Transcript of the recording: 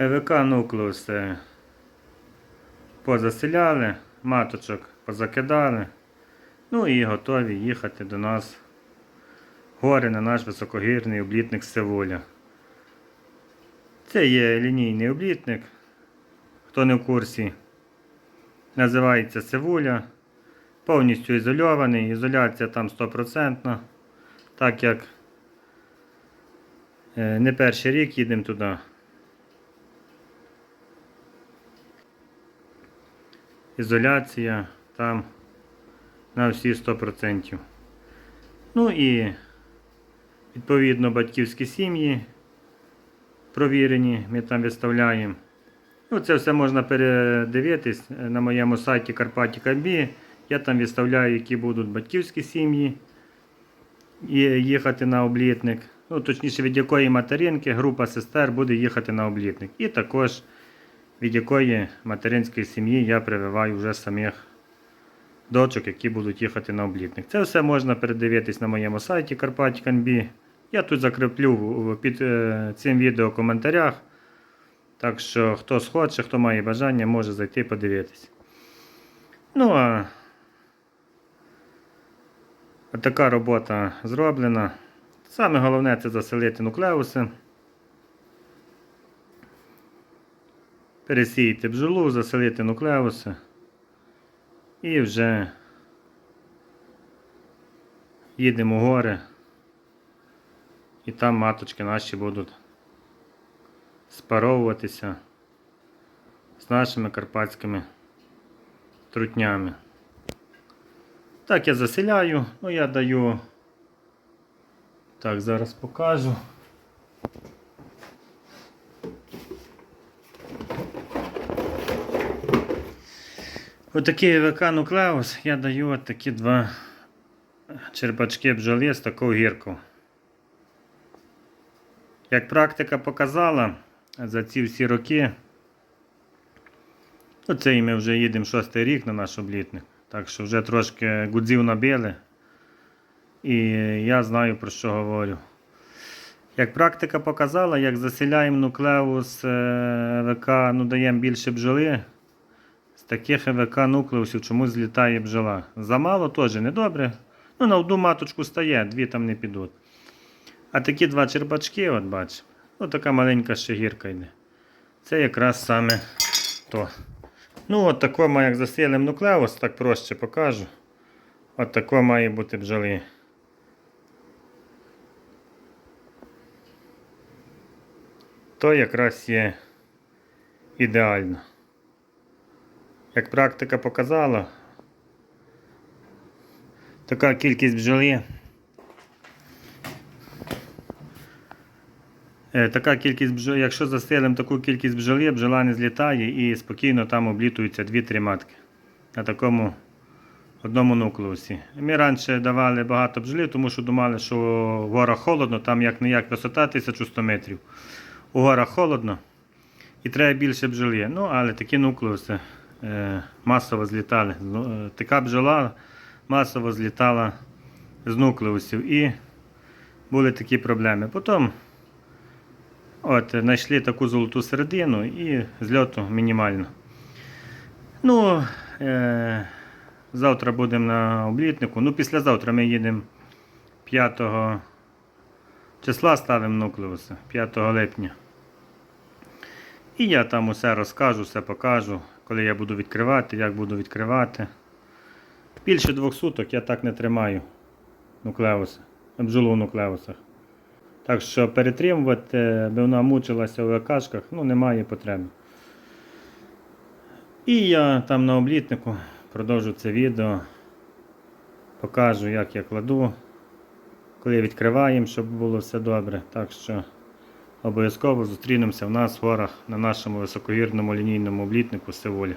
ЕВК нуклеус позаселяли, маточок позакидали. Ну і готові їхати до нас гори на наш високогірний облітник Севуля. Це є лінійний облітник. Хто не в курсі, називається Севуля. Повністю ізольований. Ізоляція там 100%. Так як е, не перший рік їдемо туди. Ізоляція там на всі 100%. Ну і відповідно батьківські сім'ї провірені, ми там виставляємо. Ну, це все можна передивитись на моєму сайті Карпатіка.бі. Я там виставляю, які будуть батьківські сім'ї і їхати на облітник. Ну, точніше, від якої материнки група сестер буде їхати на облітник. І також від якої материнської сім'ї я прививаю вже самих дочок, які будуть їхати на облітник. Це все можна передивитись на моєму сайті Карпатіка.бі. Я тут закріплю під е, цим відео в коментарях. Так що, хто схоче, хто має бажання, може зайти подивитись. Ну а така робота зроблена. Саме головне це заселити нуклеуси. Пересіяти бджолу, заселити нуклеуси. І вже їдемо в гори. І там маточки наші будуть спаровуватися з нашими карпатськими трутнями. Так, я заселяю, ну я даю. Так, зараз покажу. Отакий ВК нуклеус я даю от такі два черпачки бджоли з такою гіркою. Як практика показала за ці всі роки, оце і ми вже їдемо шостий рік на наш облітник. Так що вже трошки гудзів набили. І я знаю про що говорю. Як практика показала, як заселяємо нуклеус е, ВК, ну даємо більше бджоли, з таких ВК нуклеусів чомусь злітає бджола. Замало теж недобре. Ну, на одну маточку стає, дві там не підуть. А такі два черпачки, от бачимо, от така маленька ще гірка йде. Це якраз саме то. Ну, от такому, як засилим нуклеус, так проще покажу. От тако має бути бджоли. То якраз є ідеально. Як практика показала, така кількість бджоли. Е, Така кількість бджоли, якщо заселимо таку кількість бджоли, бджола не злітає і спокійно там облітуються 2-3 матки на такому одному нуклеусі. Ми раніше давали багато бджоли, тому що думали, що в горах холодно, там як не як висота 1100 метрів. У горах холодно і треба більше бджоли. Ну, але такі нуклеуси масово злітали. Ну, е, Така бджола масово злітала з нуклеусів і були такі проблеми. Потім От, знайшли таку золоту середину і зльоту мінімально. Ну, е, завтра будемо на облітнику. Ну, післязавтра ми їдемо 5 числа ставимо нуклеуси, 5 липня. І я там усе розкажу, все покажу, коли я буду відкривати, як буду відкривати. Більше двох суток я так не тримаю нуклеуси, бджолу в нуклеусах. Так що перетримувати, аби вона мучилася в ВКшках, ну немає потреби. І я там на облітнику продовжу це відео. Покажу, як я кладу, коли відкриваємо, щоб було все добре. Так що обов'язково зустрінемося в нас в на нашому високогірному лінійному облітнику Севоля.